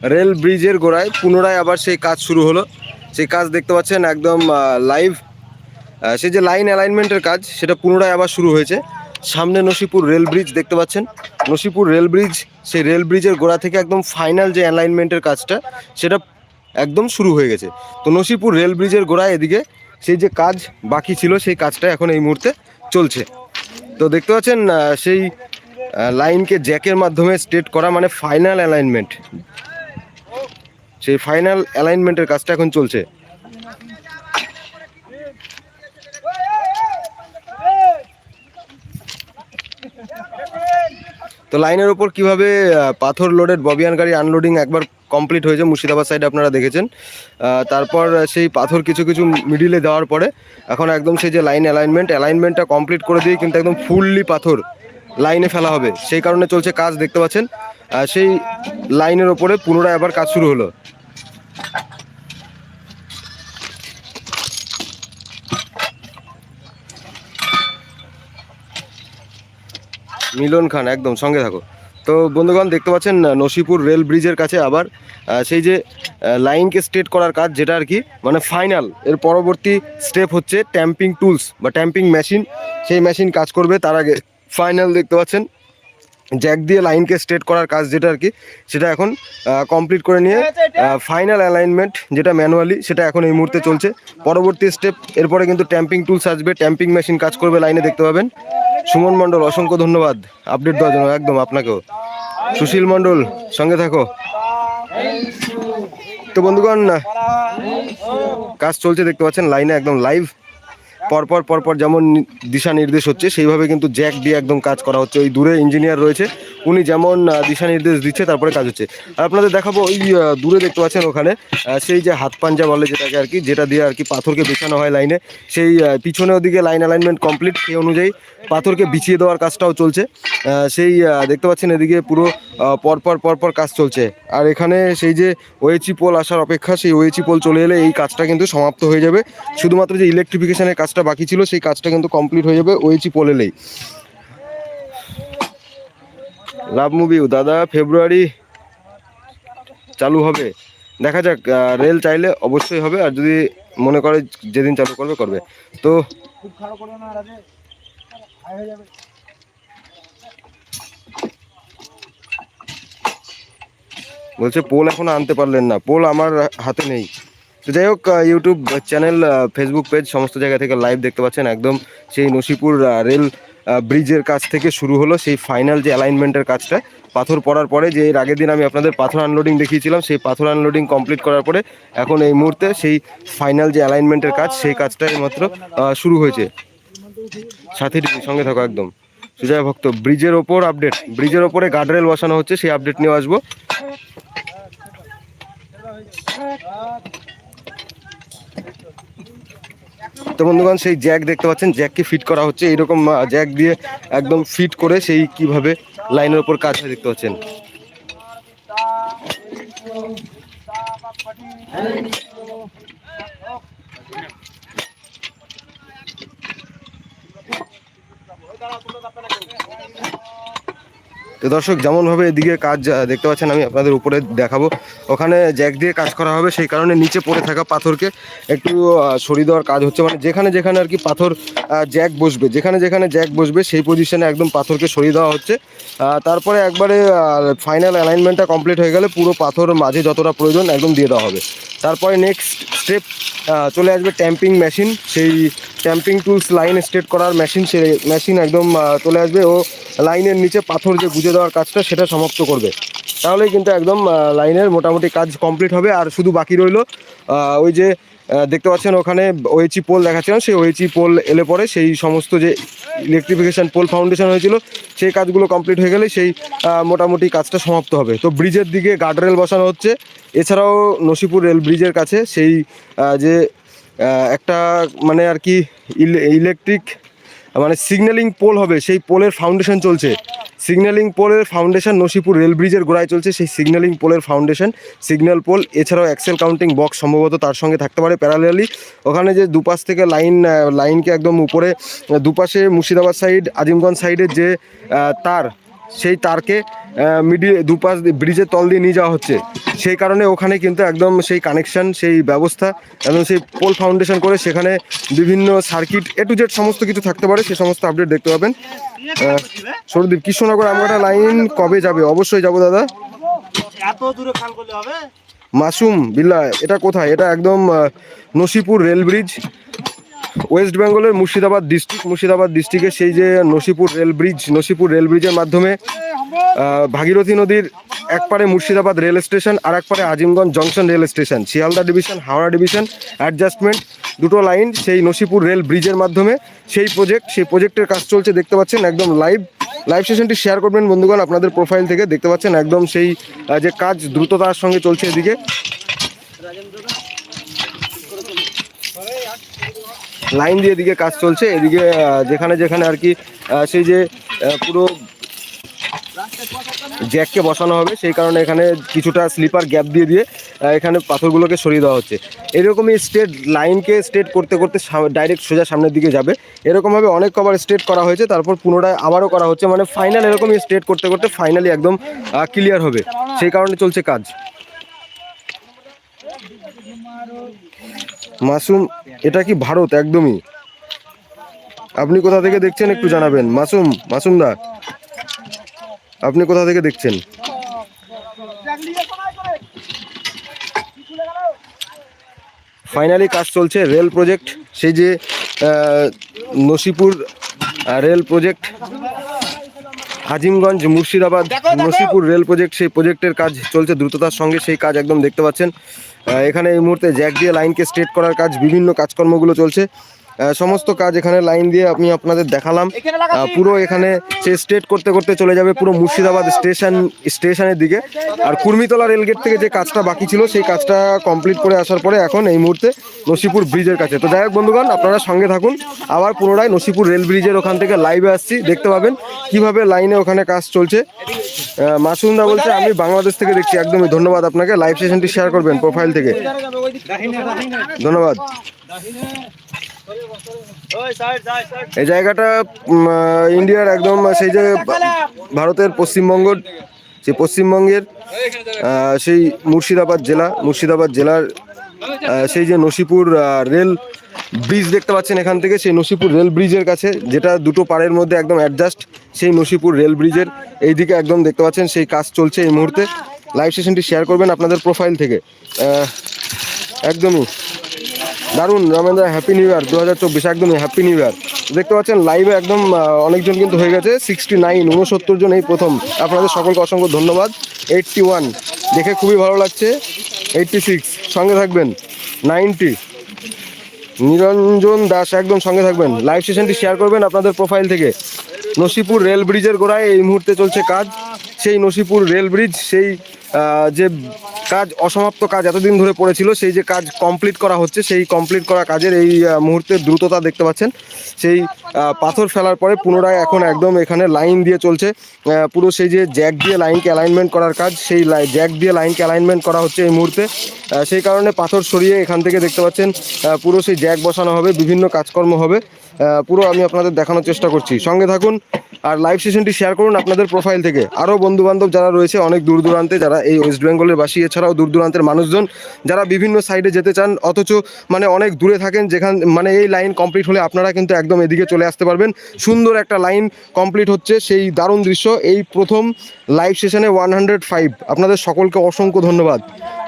Rail ব্রিজের গোড়ায়। পুনরায় আবার সেই কাজ শুরু হলো। সেই কাজ দেখতে পাচ্ছেন একদম লাইভ সেই যে লাইন অ্যালাইনমেন্টের কাজ, সেটা পুনরায় আবার শুরু হয়েছে। সামনে নসিপুর রেল ব্রিজ দেখতে পাচ্ছেন। নসিপুর রেল ব্রিজ, সেই রেল ব্রিজের গোড়া থেকে একদম ফাইনাল যে অ্যালাইনমেন্টের কাজটা, সেটা একদম শুরু হয়ে গেছে। তো নসিপুর রেল ব্রিজের গোড়ায় এদিকে সেই যে কাজ বাকি ছিল, সেই কাজটা এখন এই মুহূর্তে চলছে। তো দেখতে পাচ্ছেন সেই লাইনকে জ্যাকের মাধ্যমে স্ট্রেট করা মানে ফাইনাল অ্যালাইনমেন্ট সেই ফাইনাল অ্যালাইনমেন্টের কাজটা এখন চলছে। তো লাইনের ওপর কীভাবে পাথর লোডেড ববিয়ান গাড়ি আনলোডিং একবার কমপ্লিট হয়েছে, মুর্শিদাবাদ সাইডে আপনারা দেখেছেন। তারপর সেই পাথর কিছু কিছু মিডিলে দেওয়ার পরে এখন একদম সেই যে লাইন অ্যালাইনমেন্ট অ্যালাইনমেন্টটা কমপ্লিট করে দিয়ে কিন্তু একদম ফুললি পাথর লাইনে ফেলা হবে। সেই কারণে চলছে কাজ, দেখতে পাচ্ছেন। সেই লাইনের ওপরে পুনরায় আবার কাজ শুরু হলো। মিলন খান, একদম সঙ্গে থাকো। তো বন্ধুগণ, দেখতে পাচ্ছেন নসিপুর রেল ব্রিজের কাছে আবার সেই যে লাইনকে স্ট্রেট করার কাজ, যেটা আর কি মানে ফাইনাল, এর পরবর্তী স্টেপ হচ্ছে ট্যাম্পিং টুলস বা ট্যাম্পিং মেশিন। সেই মেশিন কাজ করবে, তার আগে ফাইনাল দেখতে পাচ্ছেন জ্যাক দিয়ে লাইনকে স্ট্রেট করার কাজ যেটা আর কি, সেটা এখন কমপ্লিট করে নিয়ে ফাইনাল অ্যালাইনমেন্ট যেটা ম্যানুয়ালি সেটা এখন এই মুহূর্তে চলছে। পরবর্তী স্টেপ এরপরে কিন্তু ট্যাম্পিং টুলস আসবে ট্যাম্পিং মেশিন কাজ করবে লাইনে দেখতে পাবেন। সুমন মণ্ডল, অসংখ্য ধন্যবাদ আপডেট দেওয়ার জন্য, একদম আপনাকেও। সুশীল মণ্ডল, সঙ্গে থাকো। তো বন্ধুগণ, কাজ চলছে দেখতে পাচ্ছেন লাইনে একদম লাইভ পরপর পরপর যেমন দিশা নির্দেশ হচ্ছে, সেইভাবে কিন্তু জ্যাক দিয়ে একদম কাজ করা হচ্ছে। ওই দূরে ইঞ্জিনিয়ার রয়েছে, উনি যেমন দিশা নির্দেশ দিচ্ছে, তারপরে কাজ হচ্ছে। আর আপনাদের দেখাবো, ওই দূরে দেখতে পাচ্ছেন ওখানে সেই যে হাত পাঞ্জা বলে যেটাকে আর কি, যেটা দিয়ে আর কি পাথরকে বিছানো হয় লাইনে, সেই পিছনে ওদিকে লাইন অ্যালাইনমেন্ট কমপ্লিট সেই অনুযায়ী পাথরকে বিছিয়ে দেওয়ার কাজটাও চলছে। সেই দেখতে পাচ্ছেন এদিকে পুরো পরপর পরপর কাজ চলছে। আর এখানে সেই যে ওয়েচি পোল আসার অপেক্ষা, সেই ওয়েচি পোল চলে এলে এই কাজটা কিন্তু সমাপ্ত হয়ে যাবে। শুধুমাত্র যে ইলেকট্রিফিকেশনের কাজটা বাকি ছিল, সেই কাজটা কিন্তু কমপ্লিট হয়ে যাবে ওয়েচি পোল এলেই লাভ মুভিও দাদা ফেব্রুয়ারি চালু হবে। দেখা যাক রেল চাইলে অবশ্যই হবে, আর যদি মনে করে যেদিন চালু করবে করবে। তো বলছে, পোল এখন আনতে পারলেন না, পোল আমার হাতে নেই। তো যাই হোক ইউটিউব চ্যানেল ফেসবুক পেজ সমস্ত জায়গা থেকে লাইভ দেখতে পাচ্ছেন একদম সেই নসিপুর রেল ব্রিজের কাজ থেকে শুরু হলো সেই ফাইনাল যে অ্যালাইনমেন্টের কাজটা। পাথর পড়ার পরে যে এর আগের দিন আমি আপনাদের পাথর আনলোডিং দেখিয়েছিলাম, সেই পাথর আনলোডিং কমপ্লিট করার পরে এখন এই মুহূর্তে সেই ফাইনাল যে অ্যালাইনমেন্টের কাজ, সেই কাজটা মাত্র শুরু হয়েছে। সাথে সঙ্গে থাকো একদম। সুজয় ভক্ত ব্রিজের ওপর আপডেট ব্রিজের ওপরে গার্ডরেল বসানো হচ্ছে, সেই আপডেট নিয়ে আসব। তো বন্ধুগণ সেই জ্যাক দেখতে পাচ্ছেন, জ্যাককে ফিট করা হচ্ছে। এইরকম জ্যাক দিয়ে একদম ফিট করে সেই কীভাবে লাইনের ওপর কাজ হয় দেখতে পাচ্ছেন। তো দর্শক, যেমনভাবে এদিকে কাজ দেখতে পাচ্ছেন, আমি আপনাদের উপরে দেখাবো। ওখানে জ্যাক দিয়ে কাজ করা হবে, সেই কারণে নিচে পড়ে থাকা পাথরকে একটু সরিয়ে দেওয়ার কাজ হচ্ছে। মানে যেখানে যেখানে আর কি পাথর জ্যাক বসবে, যেখানে যেখানে জ্যাক বসবে, সেই পজিশনে একদম পাথরকে সরিয়ে দেওয়া হচ্ছে। তারপরে একবারে ফাইনাল অ্যালাইনমেন্টটা কমপ্লিট হয়ে গেলে পুরো পাথর মাঝে যতটা প্রয়োজন একদম দিয়ে দেওয়া হবে। তারপরে নেক্সট স্টেপ চলে আসবে ট্যাম্পিং মেশিন সেই ট্যাম্পিং টুলস লাইন স্ট্রেট করার মেশিন সে মেশিন একদম চলে আসবে। ও লাইনের নিচে পাথর যে গুঁজে দেওয়ার কাজটা, সেটা সমাপ্ত করবে। তাহলেই কিন্তু একদম লাইনের মোটামুটি কাজ কমপ্লিট হবে। আর শুধু বাকি রইল ওই যে দেখতে পাচ্ছেন ওখানে ওয়েচি পোল দেখাচ্ছিলাম। সেই ওয়েচি পোল এলে পরে সেই সমস্ত যে ইলেকট্রিফিকেশন পোল ফাউন্ডেশন হয়েছিল, সেই কাজগুলো কমপ্লিট হয়ে গেলে সেই মোটামুটি কাজটা সমাপ্ত হবে। তো ব্রিজের দিকে গার্ডরেল বসানো হচ্ছে। এছাড়াও নসিপুর রেল ব্রিজের কাছে সেই যে একটা মানে আর কি ইলেকট্রিক মানে সিগন্যালিং পোল হবে, সেই পোলের ফাউন্ডেশন চলছে। সিগন্যালিং পোলের ফাউন্ডেশন নসিপুর রেল ব্রিজের গোড়ায় চলছে। সেই সিগন্যালিং পোলের ফাউন্ডেশন, সিগন্যাল পোল, এছাড়াও অ্যাক্সেল কাউন্টিং বক্স সম্ভবত তার সঙ্গে থাকতে পারে প্যারালালি ওখানে যে দুপাশ থেকে লাইন লাইনকে একদম উপরে, দুপাশে মুর্শিদাবাদ সাইড আজিমগঞ্জ সাইডের যে তার সেই তারকে মিডিয়ে দুপাশ ব্রিজের তল দিয়ে নিয়ে যাওয়া হচ্ছে। সেই কারণে ওখানে কিন্তু একদম সেই কানেকশান সেই ব্যবস্থা এবং সেই পোল ফাউন্ডেশন করে সেখানে বিভিন্ন সার্কিট এ টু জেড সমস্ত কিছু থাকতে পারে সে সমস্ত আপডেট দেখতে পাবেন। সৌরদীপ কৃষ্ণনগর আমগাটা লাইন কবে যাবে? অবশ্যই যাব দাদা। এত দূরে খাল মাসুম বিল্লা এটা কোথায়? এটা একদম নসিপুর রেল ব্রিজ। ওয়েস্ট বেঙ্গলের মুর্শিদাবাদ ডিস্ট্রিক্ট, মুর্শিদাবাদ ডিস্ট্রিক্টের সেই যে Nasipur rail bridge, Nasipur rail ব্রিজের মাধ্যমে ভাগীরথী নদীর এক পারে মুর্শিদাবাদ রেল স্টেশন, আর এক পারে Azimganj junction rail station. Sealdah division, Howrah division, adjustment, দুটো লাইন সেই নসিপুর রেল ব্রিজের মাধ্যমে সেই প্রজেক্ট, সেই প্রজেক্টের কাজ চলছে, দেখতে পাচ্ছেন একদম লাইভ। লাইভ সেশনটি শেয়ার করবেন বন্ধুগণ, আপনাদের প্রোফাইল থেকে দেখতে পাচ্ছেন একদম সেই যে কাজ দ্রুততার সঙ্গে চলছে এদিকে। লাইন দিয়ে এদিকে কাজ চলছে, এদিকে যেখানে যেখানে আর কি সেই যে পুরো জ্যাককে বসানো হবে, সেই কারণে এখানে কিছুটা স্লিপার গ্যাপ দিয়ে দিয়ে এখানে পাথরগুলোকে সরিয়ে দেওয়া হচ্ছে। এরকমই স্টেট, লাইনকে স্ট্রেট করতে করতে ডাইরেক্ট সোজা সামনের দিকে যাবে। এরকমভাবে অনেক কবার স্ট্রেট করা হয়েছে, তারপর পুনরায় আবারও করা হচ্ছে মানে ফাইনাল এরকমই স্ট্রেট করতে করতে ফাইনালি একদম ক্লিয়ার হবে। সেই কারণে চলছে কাজ। মাসুম এটা কি ভারত একদমই? আপনি কোথা থেকে দেখছেন একটু জানাবেন। মাসুম মাসুম দা আপনি কোথা থেকে দেখছেন? ফাইনালি কাজ চলছে রেল প্রজেক্ট সেই যে Nasipur rail project Azimganj Murshidabad Nasipur rail project সেই প্রজেক্টের কাজ চলছে দ্রুততার সঙ্গে সেই কাজ একদম দেখতে পাচ্ছেন। এখানে এই মুহূর্তে জ্যাক দিয়ে লাইনকে স্ট্রেট করার কাজ বিভিন্ন কাজকর্মগুলো চলছে। সমস্ত কাজ এখানে লাইন দিয়ে আমি আপনাদের দেখালাম। পুরো এখানে সে স্ট্রেট করতে করতে চলে যাবে পুরো মুর্শিদাবাদ স্টেশন স্টেশনের দিকে। আর কুর্মিতলা রেলগেট থেকে যে কাজটা বাকি ছিল সেই কাজটা কমপ্লিট করে আসার পরে এখন এই মুহূর্তে নসিপুর ব্রিজের কাছে। তো যাই হোক বন্ধুগণ আপনারা সঙ্গে থাকুন। আবার পুনরায় নসিপুর রেল ব্রিজের ওখান থেকে লাইভে আসছি। দেখতে পাবেন কীভাবে লাইনে ওখানে কাজ চলছে। মাসুমদা বলছে আমি বাংলাদেশ থেকে দেখছি। একদমই ধন্যবাদ আপনাকে। লাইভ সেশনটি শেয়ার করবেন প্রোফাইল থেকে। ধন্যবাদ। এই জায়গাটা ইন্ডিয়ার একদম সেই যে ভারতের পশ্চিমবঙ্গ, সেই পশ্চিমবঙ্গের সেই মুর্শিদাবাদ জেলা, মুর্শিদাবাদ জেলার সেই যে নসিপুর রেল ব্রিজ দেখতে পাচ্ছেন এখান থেকে, সেই নসিপুর রেল ব্রিজের কাছে, যেটা দুটো পাড়ের মধ্যে একদম অ্যাডজাস্ট সেই নসিপুর রেল ব্রিজের এইদিকে একদম দেখতে পাচ্ছেন, সেই কাজ চলছে এই মুহূর্তে। লাইভ সেশনটি শেয়ার করবেন আপনাদের প্রোফাইল থেকে। একদমই। দারুণ, রমেন্দ্র হ্যাপি নিউ ইয়ার দু হাজার চব্বিশ, একদমই হ্যাপি নিউ ইয়ার দেখতে পাচ্ছেন লাইভে একদম অনেকজন কিন্তু হয়ে গেছে সিক্সটি নাইন উনসত্তর জন এই প্রথম। আপনাদের সকলকে অসংখ্য ধন্যবাদ। এইটটি ওয়ান দেখে খুবই ভালো লাগছে। এইটটি সিক্স সঙ্গে থাকবেন। নাইনটি নিরঞ্জন দাস, একদম সঙ্গে থাকবেন। লাইভ সেশনটি শেয়ার করবেন আপনাদের প্রোফাইল থেকে। নসিপুর রেল ব্রিজের গোড়ায় এই মুহূর্তে চলছে কাজ। সেই নসিপুর রেল ব্রিজ সেই যে কাজ, অসমাপ্ত কাজ এতদিন ধরে পড়েছিল, সেই যে কাজ কমপ্লিট করা হচ্ছে, সেই কমপ্লিট করা কাজের এই মুহূর্তে দ্রুততা দেখতে পাচ্ছেন। সেই পাথর ফেলার পরে পুনরায় এখন একদম এখানে লাইন দিয়ে চলছে। পুরো সেই যে জ্যাক দিয়ে লাইনকে অ্যালাইনমেন্ট করার কাজ, সেই জ্যাক দিয়ে লাইনকে অ্যালাইনমেন্ট করা হচ্ছে এই মুহূর্তে। সেই কারণে পাথর সরিয়ে এখান থেকে দেখতে পাচ্ছেন পুরো সেই জ্যাক বসানো হবে, বিভিন্ন কাজকর্ম হবে। পুরো আমি আপনাদের দেখানোর চেষ্টা করছি। সঙ্গে থাকুন আর লাইভ সেশনটি শেয়ার করুন আপনাদের প্রোফাইল থেকে। আরও বন্ধু বান্ধব যারা রয়েছে, অনেক দূর দূরান্তে যারা এই ওয়েস্ট বেঙ্গলের বাসী, এছাড়াও দূর দূরান্তের মানুষজন, যারা বিভিন্ন সাইডে যেতে চান, অথচ মানে অনেক দূরে থাকেন, যেখান মানে এই লাইন কমপ্লিট হলে আপনারা কিন্তু একদম এদিকে চলে আসতে পারবেন। সুন্দর একটা লাইন কমপ্লিট হচ্ছে, সেই দারুণ দৃশ্য, এই প্রথম লাইভ সেশনে ওয়ান হান্ড্রেড ফাইভ আপনাদের সকলকে অসংখ্য ধন্যবাদ।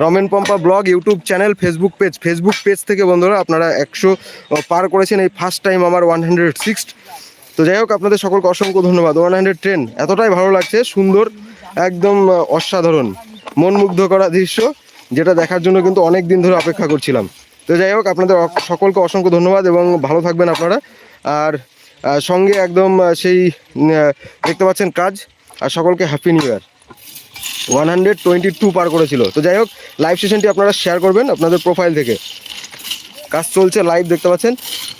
Ramen Pampa blog YouTube channel Facebook page Facebook page থেকে বন্ধুরা, আপনারা একশো পার করেছেন এই ফার্স্ট টাইম আমার ওয়ান হান্ড্রেড সিক্স তো যাই হোক, আপনাদের সকলকে অসংখ্য ধন্যবাদ। ওয়ান হান্ড্রেড ট্রেন, এতটাই ভালো লাগছে, সুন্দর, একদম অসাধারণ মন মুগ্ধ করা দৃশ্য, যেটা দেখার জন্য কিন্তু অনেক দিন ধরে অপেক্ষা করছিলাম। তো যাই হোক, আপনাদের সকলকে অসংখ্য ধন্যবাদ এবং ভালো থাকবেন আপনারা। আর সঙ্গে একদম সেই দেখতে পাচ্ছেন কাজ। আর সকলকে happy new year one hundred twenty two পার করেছিল। তো যাই হোক, লাইভ সেশনটি আপনারা শেয়ার করবেন আপনাদের প্রোফাইল থেকে। কাজ চলছে লাইভ দেখতে পাচ্ছেন।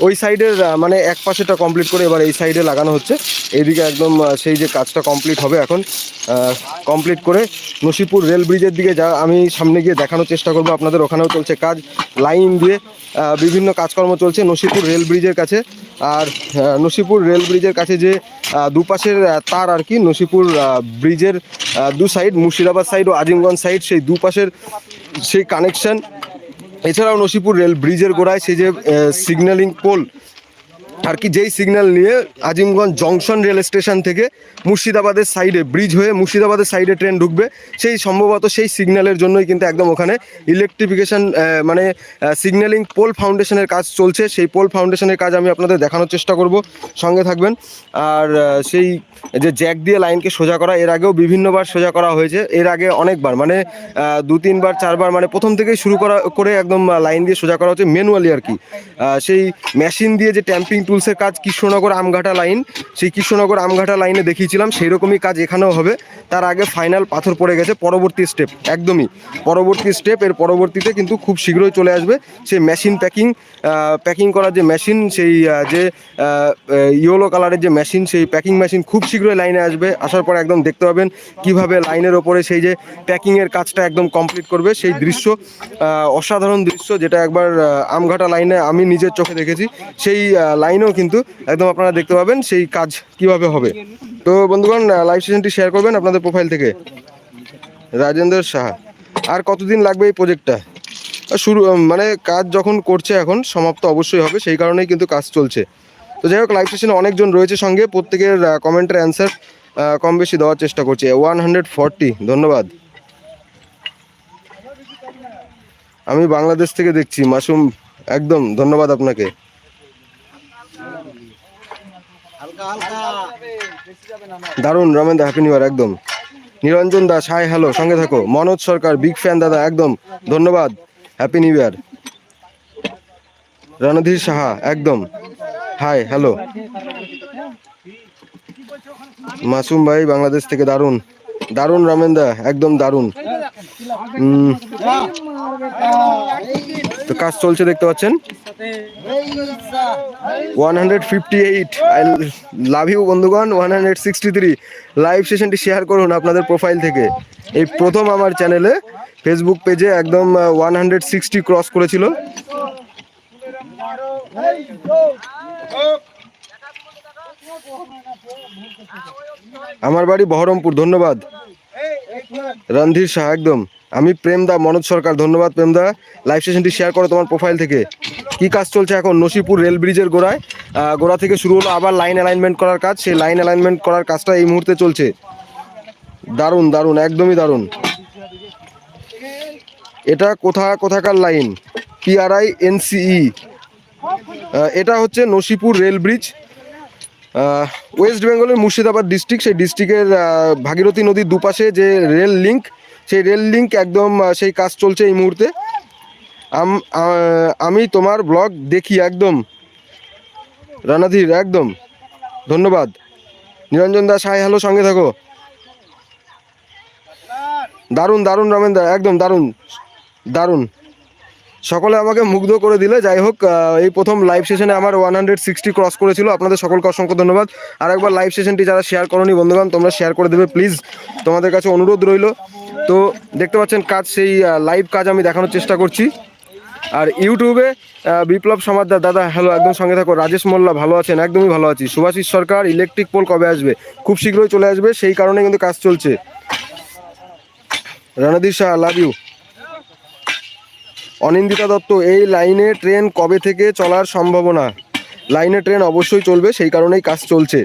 ওই সাইডের মানে এক পাশেটা কমপ্লিট করে এবার এই সাইডে লাগানো হচ্ছে। এইদিকে একদম সেই যে কাজটা কমপ্লিট হবে এখন কমপ্লিট করে নসিপুর রেল ব্রিজের দিকে যা আমি সামনে গিয়ে দেখানোর চেষ্টা করব। আপনাদের ওখানেও চলছে কাজ লাইন দিয়ে বিভিন্ন কাজকর্ম চলছে নসিপুর রেল ব্রিজের কাছে। আর নসিপুর রেল ব্রিজের কাছে যে দুপাশের তার আর কি, নসিপুর ব্রিজের দু সাইড মুর্শিদাবাদ সাইড ও আজিমগঞ্জ সাইড সেই দুপাশের, সেই কানেকশন এছাড়াও নসিপুর রেল ব্রিজের গোড়ায় সেই যে সিগন্যালিং পোল আর কি যেই সিগন্যাল নিয়ে আজিমগঞ্জ জংশন রেল স্টেশন থেকে মুর্শিদাবাদের সাইডে ব্রিজ হয়ে মুর্শিদাবাদের সাইডে ট্রেন ঢুকবে, সেই সম্ভবত সেই সিগন্যালের জন্যই কিন্তু একদম ওখানে ইলেকট্রিফিকেশন মানে সিগন্যালিং পোল ফাউন্ডেশনের কাজ চলছে। সেই পোল ফাউন্ডেশনের কাজ আমি আপনাদের দেখানোর চেষ্টা করব। সঙ্গে থাকবেন। আর সেই যে জ্যাক দিয়ে লাইনকে সোজা করা, এর আগেও বিভিন্নবার সোজা করা হয়েছে। এর আগে অনেকবার মানে দু, তিনবার, চারবার মানে প্রথম থেকেই শুরু করা, করে একদম লাইন দিয়ে সোজা করা হচ্ছে। ম্যানুয়ালি আর কি। সেই মেশিন দিয়ে যে ট্যাম্পিং টুলসের কাজ কৃষ্ণনগর আমঘাটা লাইন। সেই কৃষ্ণনগর আমঘাটা লাইনে দেখিয়েছিলাম সেই রকমই কাজ এখানেও হবে। তার আগে ফাইনাল পাথর পড়ে গেছে পরবর্তী স্টেপ একদমই। পরবর্তী স্টেপ এর পরবর্তীতে কিন্তু খুব শীঘ্রই চলে আসবে সেই মেশিন প্যাকিং প্যাকিং করার যে মেশিন সেই যে ইয়েলো কালারের যে মেশিন সেই প্যাকিং মেশিন খুব শীঘ্রই লাইনে আসবে। আসার পর একদম দেখতে পাবেন কীভাবে লাইনের ওপরে সেই যে প্যাকিংয়ের কাজটা একদম কমপ্লিট করবে। সেই দৃশ্য অসাধারণ দৃশ্য যেটা একবার আমঘাটা লাইনে আমি নিজের চোখে দেখেছি। সেই আহ, লাইনেও কিন্তু একদম আপনারা দেখতে পাবেন সেই কাজ কীভাবে হবে। তো বন্ধুগণ লাইভ সেশনটি শেয়ার করবেন আপনাদের প্রোফাইল থেকে। রাজেন্দ্র সাহা, আর কতদিন লাগবে এই প্রজেক্টটা শুরু মানে কাজ যখন করছে এখন, সমাপ্ত অবশ্যই হবে, সেই কারণেই কিন্তু কাজ চলছে। তো যাই হোক লাইভ সেশনে অনেকজন রয়েছে সঙ্গে, প্রত্যেকের কমেন্টের অ্যান্সার কম বেশি দেওয়ার চেষ্টা করছি। ওয়ান হান্ড্রেড ফর্টি ধন্যবাদ। আমি বাংলাদেশ থেকে দেখছি, মাসুম, একদম ধন্যবাদ আপনাকে। দারুণ, Ramen da happy new year একদম। নিরঞ্জন দা সাই হ্যালো সঙ্গে থাকো। মনোজ সরকার বিগ ফ্যান দাদা, একদম, ধন্যবাদ happy new year Randhir Saha, একদম হাই হ্যালো মাসুম ভাই, বাংলাদেশ থেকে দারুণ। দারুণ রমেন দা একদম দারুণ। তো কাজ চলছে দেখতে পাচ্ছেন। One hundred fifty eight I বন্ধুগণ one hundred sixty three live share করুন আপনাদের প্রোফাইল থেকে। এই প্রথম আমার চ্যানেলে ফেসবুক পেজে একদম ওয়ান হান্ড্রেড সিক্সটি ক্রস করেছিল। আমার বাড়ি বহরমপুর, ধন্যবাদ। রণধীর শাহ, একদম। আমি প্রেমদা, মনোজ সরকার, ধন্যবাদ প্রেমদা। লাইভ সেশনটি শেয়ার করো তোমার প্রোফাইল থেকে। কি কাজ চলছে এখন? নসিপুর রেল ব্রিজের গোড়ায়। গোড়া থেকে শুরু হলো আবার লাইন অ্যালাইনমেন্ট করার কাজ। সেই লাইন অ্যালাইনমেন্ট করার কাজটা এই মুহূর্তে চলছে। দারুণ দারুণ, একদমই দারুণ। এটা কোথা, কোথাকার লাইন পিআরআই এনসিই এটা হচ্ছে নসিপুর রেল ব্রিজ। ওয়েস্ট বেঙ্গলের মুর্শিদাবাদ ডিস্ট্রিক্ট সেই ডিস্ট্রিক্টের ভাগীরথী নদীর দুপাশে যে রেল লিঙ্ক সেই রেল লিঙ্ক একদম সেই কাজ চলছে এই মুহূর্তে। আমি তোমার ব্লগ দেখি একদম। রানাধীর একদম। ধন্যবাদ। নিরঞ্জন দাস হাই হ্যালো সঙ্গে থাকো। দারুণ দারুণ, রমেন দা, একদম দারুণ। দারুণ। সকলে আমাকে মুগ্ধ করে দিলে। যাই হোক এই প্রথম লাইভ সেশনে আমার ওয়ান হান্ড্রেড সিক্সটি ক্রস করেছিল। আপনাদের সকলকে অসংখ্য ধন্যবাদ। আর একবার লাইভ সেশনটি যারা শেয়ার করনি, বন্ধুগণ, তোমরা শেয়ার করে দেবে প্লিজ তোমাদের কাছে অনুরোধ রইল। তো দেখতে পাচ্ছেন, কাজ সেই লাইভ কাজ আমি দেখানোর চেষ্টা করছি। আর ইউটিউবে বিপ্লব সমাদ্দার দাদা হ্যালো একদম সঙ্গে থাকো। রাজেশ মোল্লা ভালো আছেন, একদমই ভালো আছি। সুভাষিস সরকার ইলেকট্রিক পোল কবে আসবে? খুব শীঘ্রই চলে আসবে, সেই কারণে কিন্তু কাজ চলছে। রণদীপ শাহ লাভ ইউ অনিন্দিতা দত্ত, এই লাইনে ট্রেন কবে থেকে চলার সম্ভাবনা? লাইনে ট্রেন অবশ্যই চলবে, সেই কারণেই কাজ চলছে।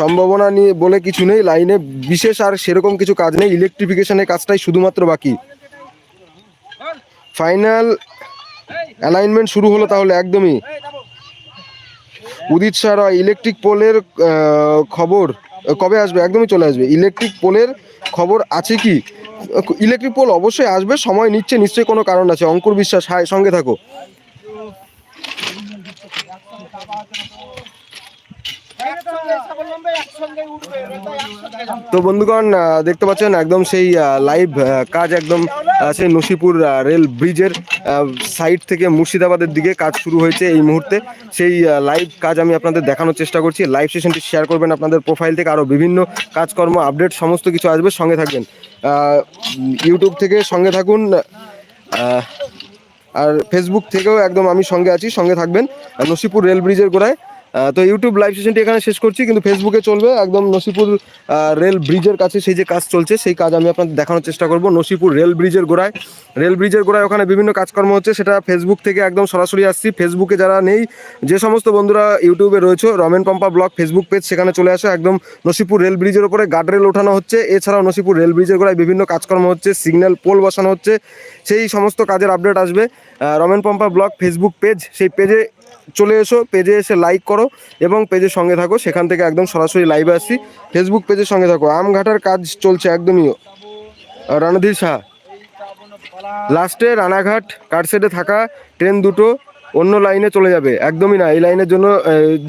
সম্ভাবনা নিয়ে বলে কিছু নেই, লাইনে বিশেষ আর সেরকম কিছু কাজ নেই ইলেকট্রিফিকেশনের কাজটাই শুধুমাত্র বাকি। ফাইনাল অ্যালাইনমেন্ট শুরু হলো তাহলে একদমই। উদিত সারা ইলেকট্রিক পোলের খবর। কবে আসবে? একদমই চলে আসবে। ইলেকট্রিক পোলের খবর আছে কি? ইলেকট্রিক পোল অবশ্যই আসবে, সময় নিচ্ছে, নিশ্চয়ই কোনো কারণ আছে। অঙ্কুর বিশ্বাস, হাই, সঙ্গে থাকো। তো বন্ধুগণ দেখতে পাচ্ছেন একদম সেই লাইভ কাজ একদম সেই নসিপুর রেল ব্রিজের সাইড থেকে মুর্শিদাবাদের দিকে কাজ শুরু হয়েছে এই মুহূর্তে। সেই লাইভ কাজ আমি আপনাদের দেখানোর চেষ্টা করছি। লাইভ সেশনটি শেয়ার করবেন আপনাদের প্রোফাইল থেকে। আরও বিভিন্ন কাজকর্ম আপডেট সমস্ত কিছু আসবে। সঙ্গে থাকবেন। ইউটিউব থেকে সঙ্গে থাকুন। আর ফেসবুক থেকেও একদম আমি সঙ্গে আছি। সঙ্গে থাকবেন। নসিপুর রেল ব্রিজের গোড়ায়। তো ইউটিউব লাইভ সেশনটি এখানে শেষ করছি, কিন্তু ফেসবুকে চলবে একদম নসিপুর রেল ব্রিজের কাছে সেই যে কাজ চলছে, সেই কাজ আমি আপনাদের দেখানোর চেষ্টা করব। নসিপুর রেল ব্রিজের গোড়ায় রেল ব্রিজের গোড়ায় ওখানে বিভিন্ন কাজকর্ম হচ্ছে, সেটা ফেসবুক থেকে একদম সরাসরি আসছি। ফেসবুকে যারা নেই, যে সমস্ত বন্ধুরা ইউটিউবে রয়েছে, Ramen Pampa blog Facebook page সেখানে চলে আসে, একদম নসিপুর রেল ব্রিজের ওপরে গার্ড রেল ওঠানো হচ্ছে। এছাড়াও নসিপুর রেল ব্রিজের গোড়ায় বিভিন্ন কাজকর্ম হচ্ছে সিগন্যাল পোল বসানো হচ্ছে, সেই সমস্ত কাজের আপডেট আসবে। Ramen Pampa blog Facebook page সেই পেজে চলে এসো পেজে এসে লাইক করো এবং পেজের সঙ্গে থাকো। সেখান থেকে একদম সরাসরি লাইভে আসছি। ফেসবুক পেজের সঙ্গে থাকো। আমঘাটার কাজ চলছে একদমই। রণধীর শাহ লাস্টে রানাঘাট কারসেটে থাকা? ট্রেন দুটো। অন্য লাইনে চলে যাবে, একদমই না। এই লাইনের জন্য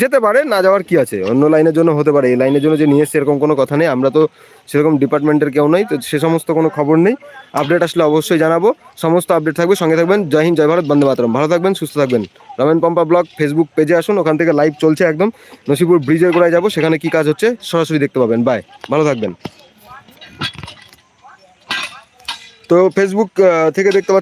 যেতে পারে, না যাওয়ার কি আছে? অন্য লাইনের জন্য হতে পারে। এই লাইনের জন্য যে নিয়ে এসছে এরকম কোনো কথা নেই। আমরা তো সেরকম ডিপার্টমেন্টের কেউ নই, তো সে সমস্ত কোনো খবর নেই। আপডেট আসলে অবশ্যই জানাব। সমস্ত আপডেট থাকবে। সঙ্গে থাকবেন। জয় হিন্দ, জয় ভারত, বন্দে মাতরম। ভালো থাকবেন, সুস্থ থাকবেন। রমেন পম্পা ব্লগ ফেসবুক পেজে আসুন। ওখান থেকে লাইভ চলছে একদম। নসিপুর ব্রিজের গোড়ায় যাব। সেখানে কি কাজ হচ্ছে, সরাসরি দেখতে পাবেন। বাই ভালো থাকবেন। তো ফেসবুক থেকে দেখতে পাচ্ছেন